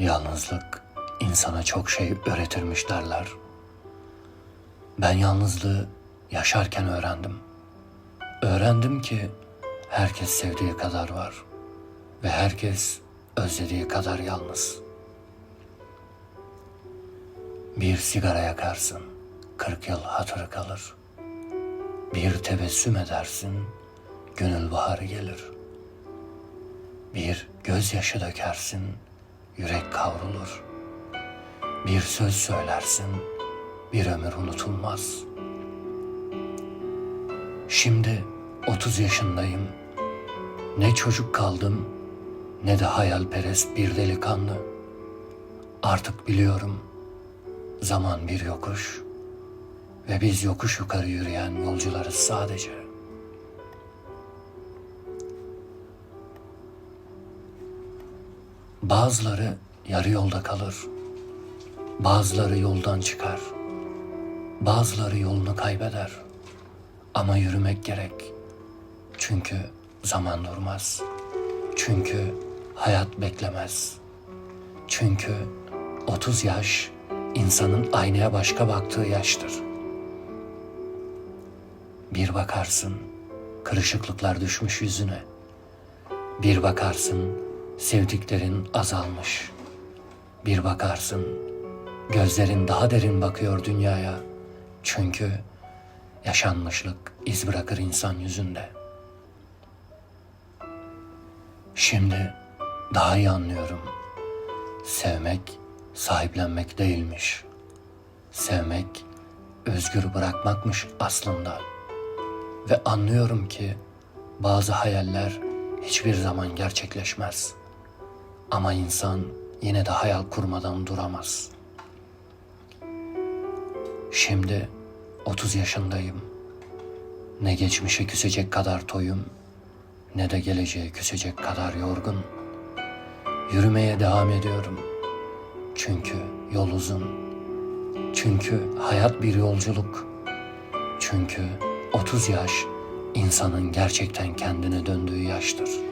Yalnızlık insana çok şey öğretirmiş derler. Ben yalnızlığı yaşarken öğrendim. Öğrendim ki herkes sevdiği kadar var ve herkes özlediği kadar yalnız. Bir sigara yakarsın, kırk yıl hatırı kalır. Bir tebessüm edersin, gönül baharı gelir. Bir gözyaşı dökersin, yürek kavrulur. Bir söz söylersin, bir ömür unutulmaz. Şimdi 30 yaşındayım. Ne çocuk kaldım, ne de hayalperest bir delikanlı. Artık biliyorum, zaman bir yokuş ve biz yokuş yukarı yürüyen yolcularız sadece. Bazıları yarı yolda kalır. Bazıları yoldan çıkar. Bazıları yolunu kaybeder. Ama yürümek gerek. Çünkü zaman durmaz. Çünkü hayat beklemez. Çünkü 30 yaş insanın aynaya başka baktığı yaştır. Bir bakarsın kırışıklıklar düşmüş yüzüne. Bir bakarsın sevdiklerin azalmış. Bir bakarsın gözlerin daha derin bakıyor dünyaya. Çünkü yaşanmışlık iz bırakır insan yüzünde. Şimdi daha iyi anlıyorum. Sevmek sahiplenmek değilmiş. Sevmek özgür bırakmakmış aslında. Ve anlıyorum ki bazı hayaller hiçbir zaman gerçekleşmez. Ama insan yine de hayal kurmadan duramaz. Şimdi 30 yaşındayım. Ne geçmişe küsecek kadar toyum, ne de geleceğe küsecek kadar yorgun. Yürümeye devam ediyorum. Çünkü yol uzun. Çünkü hayat bir yolculuk. Çünkü 30 yaş insanın gerçekten kendine döndüğü yaştır.